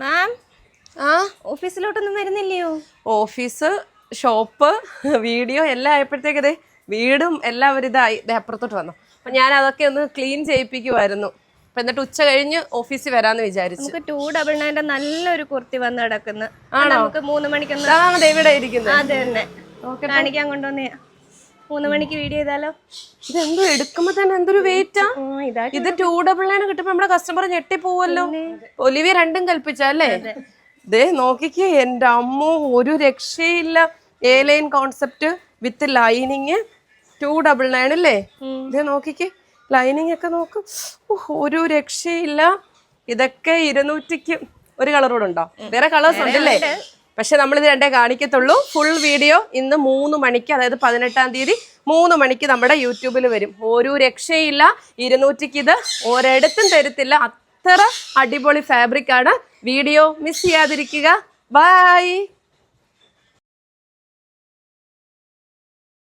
ആ? ഓഫീസിലോട്ടൊന്നും വരുന്നില്ലയോ? ഓഫീസ് ഷോപ്പ് വീഡിയോ എല്ലാം ആയപ്പോഴത്തേക്ക് ദേ വീടും എല്ലാവരും ഇതായി. അപ്പുറത്തോട്ട് വന്നു. അപ്പൊ ഞാൻ അതൊക്കെ ഒന്ന് ക്ലീൻ ചെയ്യിപ്പിക്കുമായിരുന്നു അപ്പൊ എന്നിട്ട് ഉച്ച കഴിഞ്ഞ് ഓഫീസിൽ വരാന്ന് വിചാരിച്ചു. നമുക്ക് ടൂ ഡബിൾ നയന്റെ നല്ലൊരു കുർത്തി വന്ന് കിടക്കുന്നു. ആണോ? നമുക്ക് മൂന്ന് മണിക്കൊന്ന് ഇരിക്കുന്നത് അത് തന്നെ കാണിക്കാൻ കൊണ്ടുവന്നേ. മൂന്ന് മണിക്ക് വീഡിയോ ചെയ്താലോ? ഇതെന്തോ എടുക്കുമ്പോ തന്നെ എന്തൊരു വെയിറ്റാ ഇത് ടൂ ഡബിൾ നയൻ കിട്ടുമ്പോ നമ്മുടെ കസ്റ്റമർ ഞെട്ടി പോവല്ലോ ഒലിവിയ രണ്ടും കൽപ്പിച്ചല്ലേ ദേ നോക്കിക്കേ എന്റെ അമ്മ ഒരു രക്ഷയില്ല. A line concept with lining two double nine അല്ലേ ഇത് നോക്കിക്കേ ലൈനിങ് ഒക്കെ നോക്ക്. ഒരു രക്ഷയില്ല. ഇതൊക്കെ ഇരുന്നൂറ്റിക്ക് ഒരു കളർ കൂടെ ഉണ്ടോ? വേറെ കളേഴ്സ് ഉണ്ടല്ലേ? പക്ഷെ നമ്മൾ ഇത് രണ്ടേ കാണിക്കത്തുള്ളൂ. ഫുൾ വീഡിയോ ഇന്ന് മൂന്ന് മണിക്ക് അതായത് പതിനെട്ടാം തീയതി മൂന്ന് മണിക്ക് നമ്മുടെ യൂട്യൂബിൽ വരും. ഒരു രക്ഷയില്ല ഇരുന്നൂറ്റിക്ക് ഇത് ഒരിടത്തും തരത്തില്ല. അത്ര അടിപൊളി ഫാബ്രിക് ആണ്. വീഡിയോ മിസ് ചെയ്യാതിരിക്കുക. ബൈ